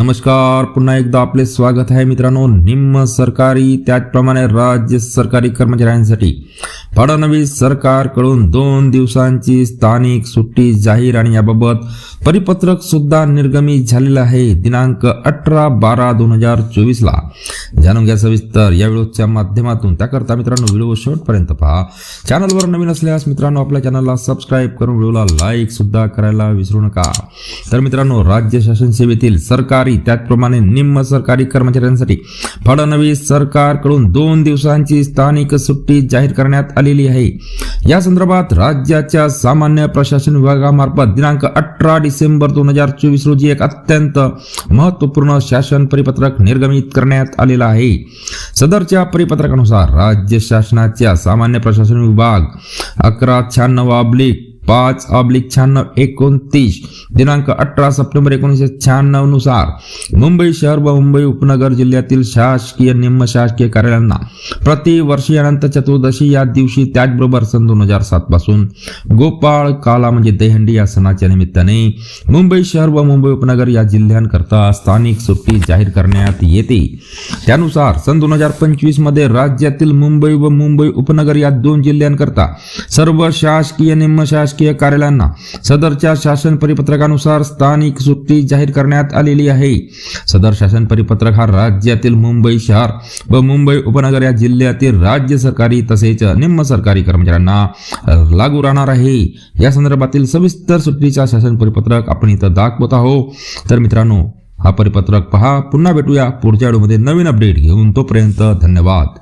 नमस्कार पुन्हा एकदा आपले स्वागत आहे मित्रांनो. निम्न सरकारी त्याचप्रमाणे राज्य सरकारी कर्मचाऱ्यांसाठी. फडणवीस सरकारकडून दोन दिवसांची स्थानिक सुट्टी जाहीर आणि याबाबत परिपत्रक सुद्धा निर्गमित झालेलं आहे. दिनांक अठरा बारा दोन हजार चोवीस ला जाणून घ्या सविस्तर या व्हिडिओच्या माध्यमातून. त्याकरता मित्रांनो व्हिडिओ शेवटपर्यंत पहा. चॅनलवर नवीन असल्यास मित्रांनो आपल्या चॅनलला सबस्क्राईब करून व्हिडिओला लाईक सुद्धा करायला विसरू नका. तर मित्रांनो राज्य शासन सेवेतील सरकारी त्याचप्रमाणे निम्न सरकारी कर्मचाऱ्यांसाठी फडणवीस सरकारकडून दोन दिवसांची स्थानिक सुट्टी जाहीर करण्यात आलेली आहे. या संदर्भात राज्याच्या सामान्य प्रशासन विभागामार्फत दिनांक अठरा डिसेंबर दोन हजार चोवीस रोजी एक अत्यंत महत्त्वपूर्ण शासन परिपत्रक निर्गमित करण्यात आलेला आहे. सदरच्या परिपत्रकानुसार राज्य शासनाच्या सामान्य प्रशासन विभाग अकरा शहाण्णव अब्लिक पाच ऑब्लिक शहाण्णव एकोणतीस. दिनांक अठरा सप्टेंबर एकोणीसशे शहाण्णवनुसार मुंबई शहर व मुंबई उपनगर जिल्ह्यातील शासकीय निम्न शासकीय कार्यालयांना प्रतिवर्षी अनंत चतुर्दशी या दिवशी त्याचबरोबर सन दोन हजार सात पासून गोपाळ काला म्हणजे दहंडी या सणाच्या निमित्ताने मुंबई शहर व मुंबई उपनगर या जिल्ह्यांकरता स्थानिक सुट्टी जाहीर करण्यात येते. त्यानुसार सन दोन हजार पंचवीसमध्ये राज्यातील मुंबई व मुंबई उपनगर या दोन जिल्ह्यांकरता सर्व शासकीय निम्न शासकीय कार्यालयांना सदरच्या शासन परिपत्रकानुसार स्थानिक सुट्टी जाहीर करण्यात आलेली आहे. सदर शासन परिपत्रक हा राज्यातील मुंबई शहर व मुंबई उपनगर या जिल्ह्यातील राज्य सरकारी तसेच निम्न सरकारी कर्मचाऱ्यांना लागू राहणार आहे. या संदर्भातील सविस्तर सुट्टीचा शासन परिपत्रक आपण इथं दाखवत आहोत. तर मित्रांनो हा परिपत्रक पहा. पुन्हा भेटूया पुढच्या व्हिडिओमध्ये नवीन अपडेट घेऊन. तोपर्यंत धन्यवाद.